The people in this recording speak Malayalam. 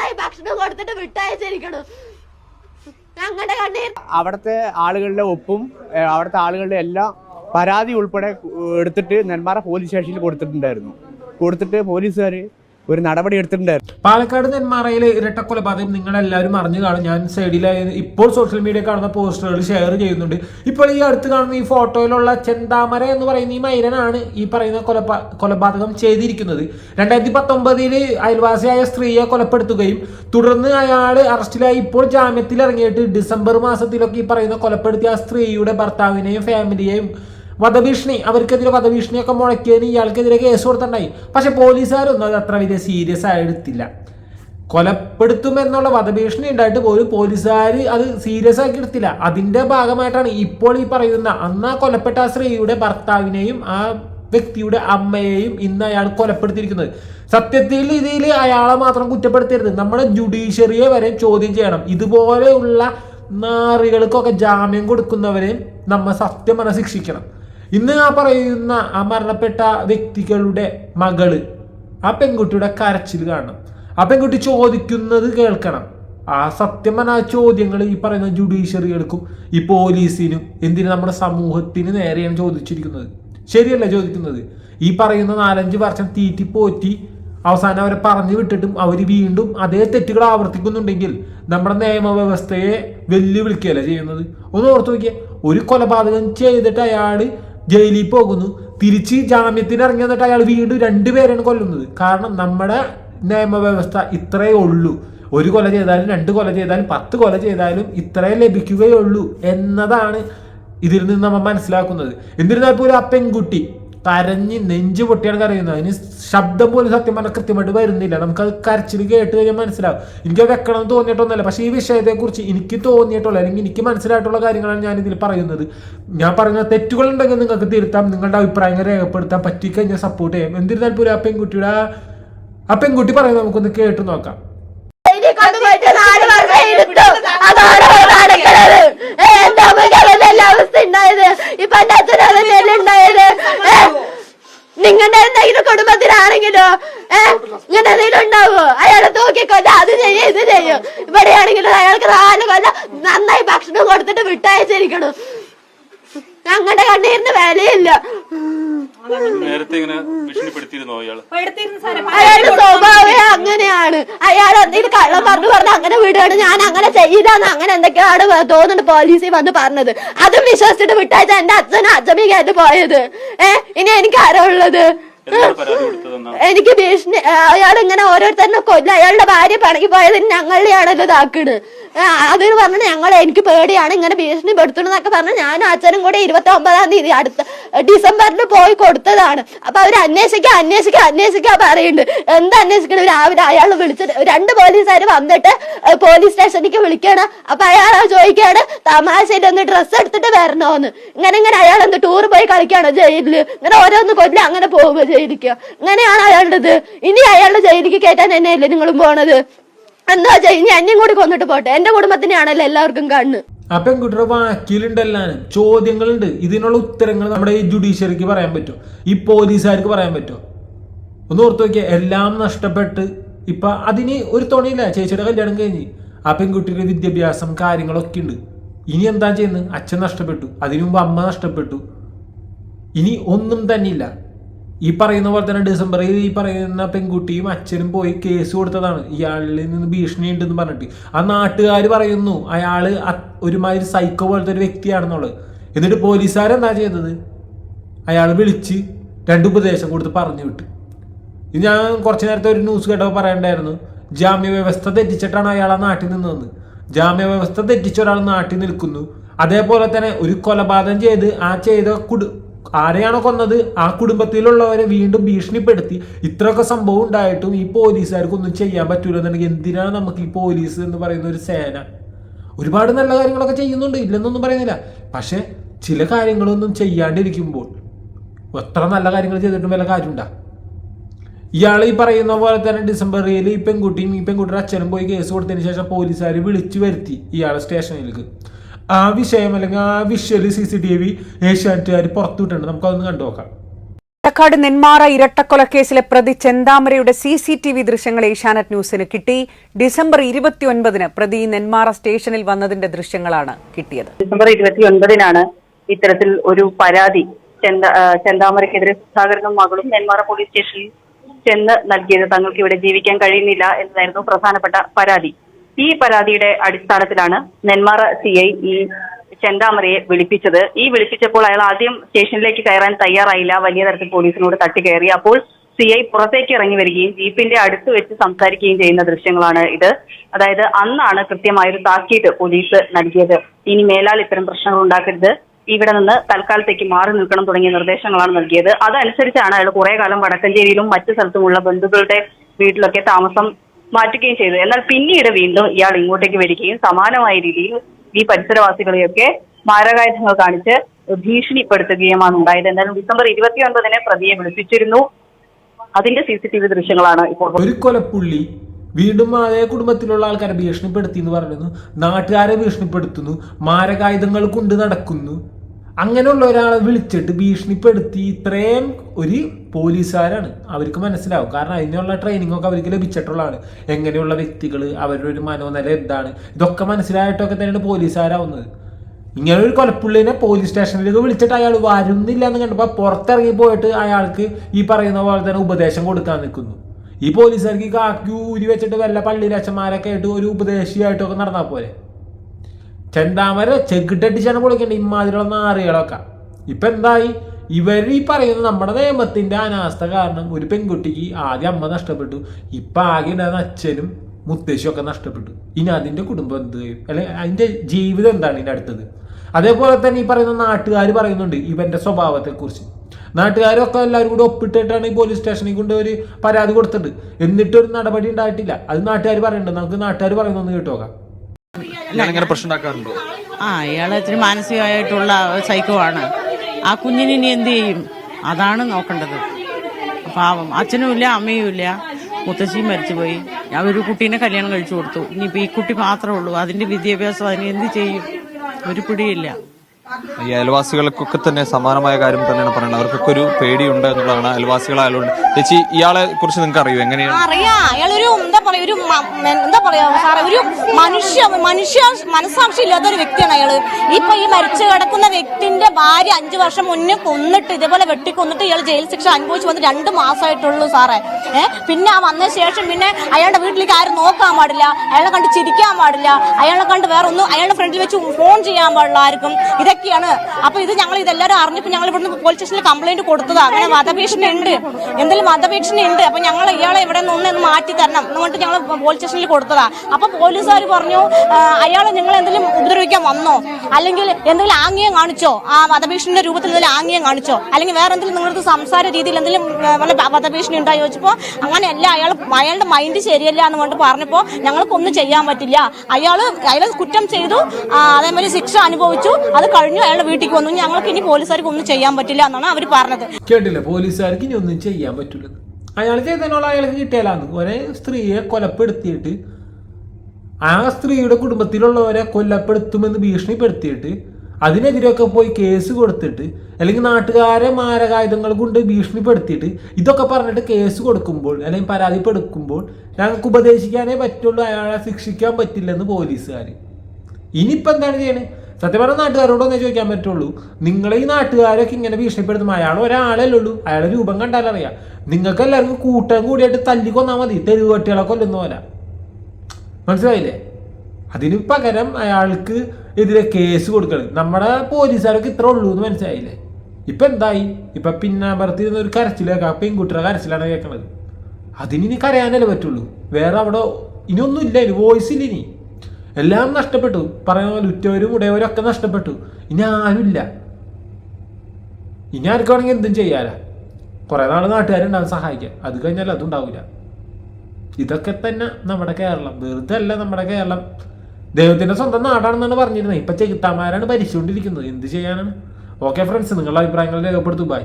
നന്നായി ഭക്ഷണം കൊടുത്തിട്ട് വിട്ടയച്ചിരിക്കണം. ഞങ്ങളുടെ കണ്ണീർ അവിടുത്തെ ആളുകളുടെ ഒപ്പും അവിടുത്തെ ആളുകളുടെ എല്ലാം പരാതി ഉൾപ്പെടെ എടുത്തിട്ട് നെന്മാറ പോലീസ് സ്റ്റേഷനിൽ കൊടുത്തിട്ടുണ്ടായിരുന്നു. കൊടുത്തിട്ട് പോലീസുകാർ ഒരു നടപടി എടുത്തിട്ടുണ്ടായിരുന്നു. പാലക്കാട് നെന്മാറയിലെ ഇരട്ടക്കൊലപാതകം നിങ്ങളെല്ലാവരും അറിഞ്ഞു കാണും ഞാൻ സൈഡിലായി ഇപ്പോൾ സോഷ്യൽ മീഡിയ കാണുന്ന പോസ്റ്ററുകൾ ഷെയർ ചെയ്യുന്നുണ്ട്. ഇപ്പോൾ ഈ അടുത്ത് കാണുന്ന ഈ ഫോട്ടോയിലുള്ള ചെന്താമര എന്ന് പറയുന്ന ഈ മൈരനാണ് ഈ പറയുന്ന കൊലപാ കൊലപാതകം ചെയ്തിരിക്കുന്നത്. രണ്ടായിരത്തി പത്തൊമ്പതിൽ അയൽവാസിയായ സ്ത്രീയെ കൊലപ്പെടുത്തുകയും തുടർന്ന് അയാൾ അറസ്റ്റിലായി ഇപ്പോൾ ജാമ്യത്തിൽ ഇറങ്ങിയിട്ട് ഡിസംബർ മാസത്തിലൊക്കെ ഈ പറയുന്ന കൊലപ്പെടുത്തിയ ആ സ്ത്രീയുടെ ഭർത്താവിനെയും ഫാമിലിയെയും വധഭീഷണി. അവർക്കെതിരെ വധഭീഷണിയൊക്കെ മുഴക്കിയതിന് ഇയാൾക്കെതിരെ കേസ് കൊടുത്തിട്ടുണ്ടായി. പക്ഷെ പോലീസുകാരൊന്നും അത് അത്ര വലിയ സീരിയസ് ആയെടുത്തില്ല കൊലപ്പെടുത്തുമെന്നുള്ള വധഭീഷണി ഉണ്ടായിട്ട് പോലും പോലീസുകാർ അത് സീരിയസ് ആക്കി എടുത്തില്ല. അതിന്റെ ഭാഗമായിട്ടാണ് ഇപ്പോൾ ഈ പറയുന്ന അന്ന് ആ കൊലപ്പെട്ട ആ സ്ത്രീയുടെ ഭർത്താവിനെയും ആ വ്യക്തിയുടെ അമ്മയെയും ഇന്ന് അയാൾ കൊലപ്പെടുത്തിയിരിക്കുന്നത്. സത്യത്തിൽ ഇതിൽ അയാളെ മാത്രം കുറ്റപ്പെടുത്തരുത്. നമ്മുടെ ജുഡീഷ്യറിയെ വരെ ചോദ്യം ചെയ്യണം. ഇതുപോലെയുള്ള നാറികൾക്കൊക്കെ ജാമ്യം കൊടുക്കുന്നവരെയും നമ്മൾ സത്യം മനസ്സിൽ ശിക്ഷിക്കണം. ഇന്ന് ആ പറയുന്ന ആ മരണപ്പെട്ട വ്യക്തികളുടെ മകൾ ആ പെൺകുട്ടിയുടെ കരച്ചിൽ കാണണം. ആ പെൺകുട്ടി ചോദിക്കുന്നത് കേൾക്കണം. ആ സത്യം പറഞ്ഞ ആ ചോദ്യങ്ങൾ ഈ പറയുന്ന ജുഡീഷ്യറികൾക്കും ഈ പോലീസിനും എന്തിനു നമ്മുടെ സമൂഹത്തിന് നേരെയാണ് ചോദിച്ചിരിക്കുന്നത്? ശരിയല്ല ചോദിക്കുന്നത്? ഈ പറയുന്ന നാലഞ്ച് വർഷം തീറ്റി പോറ്റി അവസാനം അവരെ പറഞ്ഞു വിട്ടിട്ടും അവർ വീണ്ടും അതേ തെറ്റുകൾ ആവർത്തിക്കുന്നുണ്ടെങ്കിൽ നമ്മുടെ നിയമവ്യവസ്ഥയെ വെല്ലുവിളിക്കുകയല്ല ചെയ്യുന്നത്? ഒന്ന് ഓർത്തു നോക്കിയേ. ഒരു കൊലപാതകം ചെയ്തിട്ട് അയാൾ ജയിലിൽ പോകുന്നു. തിരിച്ച് ജാമ്യത്തിന് ഇറങ്ങി വന്നിട്ട് അയാൾ വീണ്ടും രണ്ടുപേരാണ് കൊല്ലുന്നത്. കാരണം നമ്മുടെ നിയമവ്യവസ്ഥ ഇത്രയേ ഉള്ളൂ. ഒരു കൊല ചെയ്താലും രണ്ട് കൊല ചെയ്താലും പത്ത് കൊല ചെയ്താലും ഇത്രയേ ലഭിക്കുകയുള്ളൂ എന്നതാണ് ഇതിൽ നിന്ന് നമ്മൾ മനസ്സിലാക്കുന്നത്. എന്നിരുന്നാൽ പോലും ആ പെൺകുട്ടി കരഞ്ഞ് നെഞ്ച് പൊട്ടിയാണ് കരയുന്നത് അതിന് ശബ്ദം പോലും സത്യം പറഞ്ഞാൽ കൃത്യമായിട്ട് വരുന്നില്ല. നമുക്കത് കരച്ചിൽ കേട്ട് കഴിഞ്ഞാൽ മനസ്സിലാവും. എനിക്ക് വെക്കണം എന്ന് തോന്നിയിട്ടൊന്നുമല്ല. പക്ഷേ ഈ വിഷയത്തെക്കുറിച്ച് എനിക്ക് തോന്നിയിട്ടുള്ള അല്ലെങ്കിൽ എനിക്ക് മനസ്സിലായിട്ടുള്ള കാര്യങ്ങളാണ് ഞാൻ ഇതിൽ പറയുന്നത്. ഞാൻ പറഞ്ഞ തെറ്റുകളുണ്ടെങ്കിൽ നിങ്ങൾക്ക് തിരുത്താം. നിങ്ങളുടെ അഭിപ്രായങ്ങൾ രേഖപ്പെടുത്താൻ പറ്റിക്കഴിഞ്ഞാൽ സപ്പോർട്ട് ചെയ്യാം. എന്നിരുന്നാൽ പോലും ആ പെൺകുട്ടിയുടെ ആ- പെൺകുട്ടി പറയുന്നത് നമുക്കൊന്ന് കേട്ട് നോക്കാം. കൊണ്ടുപോയിട്ട് നാല് വർഷം ഇരുത്തും അതാണ് നടക്കണത് ഏ, എന്റെ അമ്മയ്ക്ക് അതല്ല അവസ്ഥ ഉണ്ടായത് ഇപ്പൊ എന്റെ അച്ഛനും അതല്ലേ ഉണ്ടായത് നിങ്ങളുടെ എന്തെങ്കിലും കുടുംബത്തിലാണെങ്കിലോ ഇങ്ങനെ എന്തെങ്കിലും ഉണ്ടാവോ? അയാളെ തൂക്കിക്കൊല്ല അത് ചെയ്യും ഇത് ചെയ്യും. ഇവിടെയാണെങ്കിലും അയാൾക്ക് നാല് കൊല്ലം നന്നായി ഭക്ഷണം കൊടുത്തിട്ട് വിട്ടയച്ചിരിക്കണം. ഞങ്ങളുടെ കണ്ണീരിന് വിലയില്ല. നേരത്തെ ഇങ്ങനെ ഭീഷണിപ്പെടുത്തിയിരുന്നോ അയാളുടെ സ്വഭാവം അങ്ങനെയാണ്. അയാൾ എന്തെങ്കിലും കള്ളം പറഞ്ഞു പറഞ്ഞു അങ്ങനെ വിടുകയാണ് ഞാൻ അങ്ങനെ ചെയ്യില്ലാന്ന് അങ്ങനെ എന്തൊക്കെയാണ് തോന്നുന്നുണ്ട് പോലീസിൽ വന്ന് പറഞ്ഞത്. അതും വിശ്വസിച്ചിട്ട് വിട്ടാഴ്ച എന്റെ അച്ഛനും കേട്ട് പോയത്. ഏ ഇനി എനിക്ക് ആരാ ഉള്ളത്? എനിക്ക് ഭീഷണി അയാൾ ഇങ്ങനെ ഓരോരുത്തരിനെ കൊല്ല. അയാളുടെ ഭാര്യ പണക്കി പോയതിന് ഞങ്ങളുടെയാണല്ലോ ഇതാക്കണ്. അതിന് പറഞ്ഞു ഞങ്ങൾ എനിക്ക് പേടിയാണ് ഇങ്ങനെ ഭീഷണി പെടുത്തണെന്നൊക്കെ പറഞ്ഞു ഞാനും അച്ഛനും കൂടെ ഇരുപത്തി ഒമ്പതാം തീയതി അടുത്ത ഡിസംബറിൽ പോയി കൊടുത്തതാണ്. അപ്പൊ അവർ അന്വേഷിക്കുക അന്വേഷിക്കുക അന്വേഷിക്കുക പറയുന്നുണ്ട്. എന്താ അന്വേഷിക്കണം? രാവിലെ അയാൾ വിളിച്ചിട്ട് രണ്ട് പോലീസുകാർ വന്നിട്ട് പോലീസ് സ്റ്റേഷനിലേക്ക് വിളിക്കണം. അപ്പൊ അയാൾ ചോദിക്കുകയാണ് തമാശയിൽ ഒന്ന് ഡ്രസ്സ് എടുത്തിട്ട് വരണോന്ന്. ഇങ്ങനെ ഇങ്ങനെ അയാൾ എന്ത് ടൂർ പോയി കളിക്കാണോ ജയിലിൽ? ഇങ്ങനെ ഓരോന്ന് കൊല്ലം അങ്ങനെ പോകുമ്പോ ജയിലിക്ക് ഇങ്ങനെയാണ് അയാളുടേത്. ഇനി അയാളുടെ ജയിലിക്ക് കയറ്റാൻ തന്നെയല്ലേ നിങ്ങളും പോണത്? എന്താ ചെയ്യ ഇനി അന്യം കൂടി കൊന്നിട്ട് പോട്ടെ. എന്റെ കുടുംബത്തിനെയാണല്ലോ എല്ലാവർക്കും കണ്ണ്. ആ പെൺകുട്ടിയുടെ വാക്കിലുണ്ടെല്ലാം ചോദ്യങ്ങളുണ്ട്. ഇതിനുള്ള ഉത്തരങ്ങൾ നമ്മുടെ ഈ ജുഡീഷ്യറിക്ക് പറയാൻ പറ്റും ഈ പോലീസുകാർക്ക് പറയാൻ പറ്റും ഒന്ന് ഓർത്ത് നോക്കിയാൽ എല്ലാം നഷ്ടപ്പെട്ട് ഇപ്പൊ അതിന് ഒരു തുണയില്ല ചേച്ചിയുടെ കല്യാണം കഴിഞ്ഞ്. ആ പെൺകുട്ടിയുടെ വിദ്യാഭ്യാസം കാര്യങ്ങളൊക്കെ ഉണ്ട്. ഇനി എന്താ ചെയ്യുന്നത്? അച്ഛൻ നഷ്ടപ്പെട്ടു. അതിനു മുമ്പ് അമ്മ നഷ്ടപ്പെട്ടു. ഇനി ഒന്നും തന്നെയില്ല. ഈ പറയുന്ന പോലെ തന്നെ ഡിസംബറിൽ ഈ പറയുന്ന പെൺകുട്ടിയും അച്ഛനും പോയി കേസ് കൊടുത്തതാണ്. ഇയാളിൽ നിന്ന് ഭീഷണി ഉണ്ടെന്ന് പറഞ്ഞിട്ട്. ആ നാട്ടുകാർ പറയുന്നു അയാൾ ഒരുമാതിരി സൈക്കോ പോലത്തെ ഒരു വ്യക്തിയാണെന്നുള്ളത്. എന്നിട്ട് പോലീസുകാരെന്താ ചെയ്തത്? അയാൾ വിളിച്ച് രണ്ട് ഉപദേശം കൊടുത്ത് പറഞ്ഞു വിട്ടു. ഇത് ഞാൻ കുറച്ച് നേരത്തെ ഒരു ന്യൂസ് കേട്ടപ്പോൾ പറയണ്ടായിരുന്നു. ജാമ്യ വ്യവസ്ഥ തെറ്റിച്ചിട്ടാണ് അയാൾ ആ നാട്ടിൽ നിന്നതെന്ന് ജാമ്യ വ്യവസ്ഥ തെറ്റിച്ച ഒരാൾ നാട്ടിൽ നിൽക്കുന്നു. അതേപോലെ തന്നെ ഒരു കൊലപാതകം ചെയ്ത് ആ ചെയ്ത കുടു ആരെയാണോ കൊന്നത്? ആ കുടുംബത്തിലുള്ളവരെ വീണ്ടും ഭീഷണിപ്പെടുത്തി. ഇത്രയൊക്കെ സംഭവം ഉണ്ടായിട്ടും ഈ പോലീസുകാർക്ക് ഒന്നും ചെയ്യാൻ പറ്റൂലെന്നുണ്ടെങ്കിൽ എന്തിനാണ് നമുക്ക് ഈ പോലീസ് എന്ന് പറയുന്ന ഒരു സേന ഒരുപാട് നല്ല കാര്യങ്ങളൊക്കെ ചെയ്യുന്നുണ്ട്. ഇല്ലെന്നൊന്നും പറയുന്നില്ല. പക്ഷെ ചില കാര്യങ്ങളൊന്നും ചെയ്യാണ്ടിരിക്കുമ്പോൾ എത്ര നല്ല കാര്യങ്ങൾ ചെയ്തിട്ടും വല്ല കാര്യമുണ്ടാ? ഇയാൾ ഈ പറയുന്ന പോലെ തന്നെ ഡിസംബറിൽ ഈ പെൺകുട്ടിയും ഈ പെൺകുട്ടിയുടെ അച്ഛനും പോയി കേസ് കൊടുത്തതിന് ശേഷം പോലീസുകാർ വിളിച്ചു വരുത്തി ഇയാളെ സ്റ്റേഷനിലേക്ക്. ആ വിഷയം അല്ലെങ്കിൽ ആ visual C C T V ഏഷ്യാനെറ്റുകാർ പുറത്തുവിട്ടുണ്ട് നമുക്കതൊന്ന് കണ്ടു നോക്കാം. പാലക്കാട് നെന്മാറ ഇരട്ടക്കൊലക്കേസിലെ പ്രതി ചെന്താമരയുടെ സി സി ടി വി ദൃശ്യങ്ങൾ ഏഷ്യാനെറ്റ് ന്യൂസിന് കിട്ടി. ഡിസംബർ ഇരുപത്തിയൊൻപതിന് പ്രതി നെന്മാറ സ്റ്റേഷനിൽ വന്നതിന്റെ ദൃശ്യങ്ങളാണ് കിട്ടിയത്. ഡിസംബർ ഇരുപത്തിയൊൻപതിനാണ് ഇത്തരത്തിൽ ഒരു പരാതി ചെന്താമരക്കെതിരെ സുധാകരനും മകളും നെന്മാറ പോലീസ് സ്റ്റേഷനിൽ ചെന്ന് നൽകിയത്. തങ്ങൾക്ക് ഇവിടെ ജീവിക്കാൻ കഴിയുന്നില്ല എന്നതായിരുന്നു പ്രധാനപ്പെട്ട പരാതി. ഈ പരാതിയുടെ അടിസ്ഥാനത്തിലാണ് നെന്മാറ സി ഐ ഈ ചെന്താമരയെ വിളിപ്പിച്ചത്. ഈ വിളിപ്പിച്ചപ്പോൾ അയാൾ ആദ്യം സ്റ്റേഷനിലേക്ക് കയറാൻ തയ്യാറായില്ല. വലിയ തരത്തിൽ പോലീസിനോട് തട്ടി തട്ടിക്കയറി അപ്പോൾ സി ഐ പുറത്തേക്ക് ഇറങ്ങി വരികയും ജീപ്പിന്റെ അടുത്ത് വെച്ച് സംസാരിക്കുകയും ചെയ്യുന്ന ദൃശ്യങ്ങളാണ് ഇത്. അതായത് അന്നാണ് കൃത്യമായൊരു താക്കീത് പോലീസ് നൽകിയത്. ഇനി മേലാൽ ഇത്തരം പ്രശ്നങ്ങൾ ഉണ്ടാക്കരുത്. ഇവിടെ നിന്ന് തൽക്കാലത്തേക്ക് മാറി നിൽക്കണം തുടങ്ങിയ നിർദ്ദേശങ്ങളാണ് നൽകിയത്. അതനുസരിച്ചാണ് അയാൾ കുറെ കാലം വടക്കഞ്ചേരിയിലും മറ്റു സ്ഥലത്തുമുള്ള ബന്ധുക്കളുടെ വീട്ടിലൊക്കെ താമസം മാറ്റുകയും ചെയ്തു. എന്നാൽ പിന്നീട് വീണ്ടും ഇയാൾ ഇങ്ങോട്ടേക്ക് വരികയും സമാനമായ രീതിയിൽ ഈ പരിസരവാസികളെയൊക്കെ മാരകായുധങ്ങൾ കാണിച്ച് ഭീഷണിപ്പെടുത്തുകയുമാണ് ഉണ്ടായത്. എന്തായാലും ഡിസംബർ ഇരുപത്തി ഒൻപതിന് പ്രതിയെ വിളിപ്പിച്ചിരുന്നു. അതിന്റെ സി സി ടി വി ദൃശ്യങ്ങളാണ് ഇപ്പോൾ ഒരു കൊലപ്പുള്ളി വീണ്ടും അതേ കുടുംബത്തിലുള്ള ആൾക്കാരെ ഭീഷണിപ്പെടുത്തി എന്ന് പറയുന്നു. നാട്ടുകാരെ ഭീഷണിപ്പെടുത്തുന്നു. മാരകായുധങ്ങൾ കൊണ്ട് നടക്കുന്നു. അങ്ങനെയുള്ള ഒരാളെ വിളിച്ചിട്ട് ഭീഷണിപ്പെടുത്തി ഇത്രയും ഒരു പോലീസുകാരാണ്. അവർക്ക് മനസ്സിലാവും. കാരണം അതിനുള്ള ട്രെയിനിങ് ഒക്കെ അവർക്ക് ലഭിച്ചിട്ടുള്ളതാണ്. എങ്ങനെയുള്ള വ്യക്തികൾ അവരുടെ ഒരു മനോനില എന്താണ്? ഇതൊക്കെ മനസ്സിലായിട്ടൊക്കെ തന്നെയാണ് പോലീസുകാരാവുന്നത്. ഇങ്ങനെ ഒരു കൊലപ്പുള്ളിനെ പോലീസ് സ്റ്റേഷനിലേക്ക് വിളിച്ചിട്ട് അയാൾ വരുന്നില്ല എന്ന് കണ്ടപ്പോൾ പുറത്തിറങ്ങി പോയിട്ട് അയാൾക്ക് ഈ പറയുന്ന പോലെ തന്നെ ഉപദേശം കൊടുക്കാൻ നിൽക്കുന്നു. ഈ പോലീസുകാർക്ക് ഈ കാക്കി ഊരി വെച്ചിട്ട് വല്ല പള്ളിയിലെ അച്ഛന്മാരൊക്കെ ആയിട്ട് ഒരു ഉപദേശിയായിട്ടൊക്കെ നടന്നാൽ പോലെ ചെന്താമര ചെകിട്ടടിച്ചാണ് പൊളിക്കേണ്ടത്. ഇമാതിരിയുള്ള നാറികളൊക്കെ. ഇപ്പൊ എന്തായി? ഇവർ ഈ പറയുന്ന നമ്മുടെ നിയമത്തിന്റെ അനാസ്ഥ കാരണം ഒരു പെൺകുട്ടിക്ക് ആദ്യം അമ്മ നഷ്ടപ്പെട്ടു. ഇപ്പൊ ആകെ ഉണ്ടായിരുന്ന അച്ഛനും മുത്തശ്ശിയും ഒക്കെ നഷ്ടപ്പെട്ടു. ഇനി അതിന്റെ കുടുംബം എന്ത് അല്ലെങ്കിൽ അല്ലെ അതിന്റെ ജീവിതം എന്താണ് ഇതിന്റെ അടുത്തത്? അതേപോലെ തന്നെ ഈ പറയുന്ന നാട്ടുകാർ പറയുന്നുണ്ട് ഇവന്റെ സ്വഭാവത്തെ കുറിച്ച് നാട്ടുകാരൊക്കെ എല്ലാവരും കൂടി ഒപ്പിട്ടിട്ടാണ് ഈ പോലീസ് സ്റ്റേഷനിൽ കൊണ്ട് ഒരു പരാതി കൊടുത്തിട്ട് എന്നിട്ടൊരു നടപടി ഉണ്ടായിട്ടില്ല. അത് നാട്ടുകാർ പറയുന്നുണ്ട് നമുക്ക് നാട്ടുകാർ പറയുന്നൊന്ന് കേട്ടോക്കാം ഇങ്ങനെ പ്രശ്നം ഉണ്ടാക്കാറുണ്ടോ ആ അയാൾ ഇത്തിരി മാനസികമായിട്ടുള്ള സൈക്കോ ആണ് ആ കുഞ്ഞിന് ഇനി എന്ത് ചെയ്യും? അതാണ് നോക്കേണ്ടത്. പാവം. അച്ഛനും ഇല്ല അമ്മയും ഇല്ല. മുത്തശ്ശിയും മരിച്ചുപോയി. ഞാൻ ഒരു കുട്ടീനെ കല്യാണം കഴിച്ചു കൊടുത്തു. ഇനിയിപ്പോൾ ഈ കുട്ടി മാത്രമേ ഉള്ളൂ. അതിന്റെ വിദ്യാഭ്യാസം അതിന് എന്ത് ചെയ്യും? ഒരു പിടിയില്ല ഈ അയൽവാസികൾക്കൊക്കെ തന്നെ സമാനമായ കാര്യം തന്നെയാണ് പറയുന്നത്. അവർക്കൊക്കെ ഒരു പേടിയുണ്ട് എന്നുള്ളതാണ് അയൽവാസികളായാലുണ്ട് ചേച്ചി ഇയാളെ കുറിച്ച് നിങ്ങൾക്ക് അറിയോ? എങ്ങനെയാണ്? അറിയാം. അയാളൊരു എന്താ പറയാ ഒരു എന്താ പറയാ സാറേ ഒരു മനുഷ്യ മനുഷ്യ മനസാക്ഷി ഇല്ലാത്ത ഒരു വ്യക്തിയാണ് അയാൾ. ഇപ്പൊ ഈ മരിച്ചു കിടക്കുന്ന വ്യക്തിന്റെ ഭാര്യ അഞ്ചു വർഷം മുന്നേ കൊന്നിട്ട് ഇതേപോലെ വെട്ടിക്കൊന്നിട്ട് ഇയാൾ ജയിൽ ശിക്ഷ അനുഭവിച്ചു വന്ന് രണ്ട് മാസമായിട്ടുള്ളൂ സാറേ. ഏഹ് പിന്നെ ആ വന്ന ശേഷം പിന്നെ അയാളുടെ വീട്ടിലേക്ക് ആരും നോക്കാൻ പാടില്ല. അയാളെ കണ്ട് ചിരിക്കാൻ പാടില്ല. അയാളെ കണ്ട് വേറെ ഒന്നും അയാളുടെ ഫ്രണ്ടിൽ വെച്ച് ഫോൺ ചെയ്യാൻ പാടില്ല ആർക്കും. ഇതൊക്കെയാണ്. അപ്പൊ ഇത് ഞങ്ങൾ ഇതെല്ലാവരും അറിഞ്ഞപ്പോൾ ഞങ്ങൾ ഇവിടുന്ന് പോലീസ് സ്റ്റേഷനിൽ കംപ്ലൈന്റ് കൊടുത്തതാണ് അങ്ങനെ വധഭീഷണി ഉണ്ട് എന്തെങ്കിലും വധഭീഷണി ഉണ്ട് അപ്പൊ ഞങ്ങൾ ഇയാളെ ഇവിടെ നിന്ന് ഒന്ന് മാറ്റി തരണം എന്ന് പറഞ്ഞിട്ട് ഞങ്ങൾ പോലീസ് സ്റ്റേഷനിൽ കൊടുത്തതാ. അപ്പൊ പോലീസുകാർ പറഞ്ഞു "ആ, അയാളെ നിങ്ങൾ എന്തെങ്കിലും ഉപദ്രവിക്കാൻ വന്നോ? അല്ലെങ്കിൽ എന്തെങ്കിലും ആംഗ്യം കാണിച്ചോ? ആ വധഭീഷണിയുടെ രൂപത്തിൽ എന്തെങ്കിലും ആംഗ്യം കാണിച്ചോ? അല്ലെങ്കിൽ വേറെ എന്തെങ്കിലും നിങ്ങളുടെ സംസാര രീതിയിൽ എന്തെങ്കിലും വധഭീഷണി ഉണ്ടായി ചോദിച്ചപ്പോൾ അങ്ങനെയല്ല അയാൾ അയാളുടെ മൈൻഡ് ശരിയല്ല എന്ന് കൊണ്ട് പറഞ്ഞപ്പോൾ ഞങ്ങൾക്കൊന്നും ചെയ്യാൻ പറ്റില്ല. അയാൾ അയാൾ കുറ്റം ചെയ്തു. അതേമാതിരി ശിക്ഷ അനുഭവിച്ചു. അത് കഴിഞ്ഞു അയാളുടെ വീട്ടിൽ വന്നു. ഞങ്ങൾക്ക് ഇനി പോലീസുകാർക്ക് ഒന്നും ചെയ്യാൻ പറ്റില്ല എന്നാണ് അവർ പറഞ്ഞത്. കേട്ടില്ല? പോലീസുകാർക്ക് ഇനി ഒന്നും ചെയ്യാൻ പറ്റില്ല അയാൾ ചെയ്തതിനുള്ള അയാൾക്ക് കിട്ടിയാലാന്ന് ഒരേ സ്ത്രീയെ കൊലപ്പെടുത്തിയിട്ട് ആ സ്ത്രീയുടെ കുടുംബത്തിലുള്ളവരെ കൊല്ലപ്പെടുത്തുമെന്ന് ഭീഷണിപ്പെടുത്തിയിട്ട് അതിനെതിരെയൊക്കെ പോയി കേസ് കൊടുത്തിട്ട് അല്ലെങ്കിൽ നാട്ടുകാരെ മാരകായുധങ്ങൾ കൊണ്ട് ഭീഷണിപ്പെടുത്തിയിട്ട് ഇതൊക്കെ പറഞ്ഞിട്ട് കേസ് കൊടുക്കുമ്പോൾ അല്ലെങ്കിൽ പരാതിപ്പെടുക്കുമ്പോൾ ഞങ്ങൾക്ക് ഉപദേശിക്കാനേ പറ്റുള്ളൂ അയാളെ ശിക്ഷിക്കാൻ പറ്റില്ലെന്ന് പോലീസുകാർ ഇനിയിപ്പോൾ എന്താണ് ചെയ്യണേ? സത്യം പറഞ്ഞ നാട്ടുകാരോടൊന്നേ ചോദിക്കാൻ പറ്റുള്ളൂ. നിങ്ങളെ ഈ നാട്ടുകാരൊക്കെ ഇങ്ങനെ ഭീഷണിപ്പെടുത്തുമ്പോൾ അയാൾ ഒരാളല്ലേ ഉള്ളൂ. അയാളെ രൂപം കണ്ടാലറിയാം നിങ്ങൾക്ക് എല്ലാവർക്കും കൂട്ടം കൂടിയായിട്ട് തല്ലി കൊന്നാൽ മതി. തെരുവ് കെട്ടികളെ കൊല്ലുന്ന പോലെ. മനസ്സിലായില്ലേ? അതിന് പകരം അയാൾക്ക് എതിരെ കേസ് കൊടുക്കണം. നമ്മുടെ പോലീസുകാരൊക്കെ ഇത്ര ഉള്ളൂ എന്ന് മനസ്സിലായില്ലേ? ഇപ്പൊ എന്തായി? ഇപ്പൊ പിന്നാമ്പറത്തിരുന്ന ഒരു കരച്ചിൽ കേൾക്കാം പെൺകുട്ടിയുടെ കരച്ചിലാണ് കേൾക്കണത്. അതിനി ഇനി കരയാനല്ലേ പറ്റുള്ളൂ. വേറെ അവിടെ ഇനി ഒന്നും ഇല്ല. ഇനി വോയിസ് ഇല്ല ഇനി. എല്ലാം നഷ്ടപ്പെട്ടു. പറയുന്ന പോലെ ഉറ്റവരും ഉടയവരും ഒക്കെ നഷ്ടപ്പെട്ടു. ഇനി ആരുമില്ല ഇനി ആർക്കാണെങ്കിൽ എന്തും ചെയ്യാലാ കുറെ നാൾ നാട്ടുകാരുണ്ടാവും സഹായിക്കാൻ. അത് കഴിഞ്ഞാൽ അതും ഉണ്ടാവില്ല ഇതൊക്കെ തന്നെ നമ്മുടെ കേരളം. വെറുതെ അല്ല നമ്മുടെ കേരളം. ദൈവത്തിന്റെ സ്വന്തം നാടാണെന്നാണ് പറഞ്ഞിരുന്നത്. ഇപ്പൊ ചെകുത്താമാരാണ് ഭരിച്ചുകൊണ്ടിരിക്കുന്നത്. എന്ത് ചെയ്യാനാണ്? ഓക്കെ ഫ്രണ്ട്സ് നിങ്ങളുടെ അഭിപ്രായങ്ങൾ രേഖപ്പെടുത്തും. ബൈ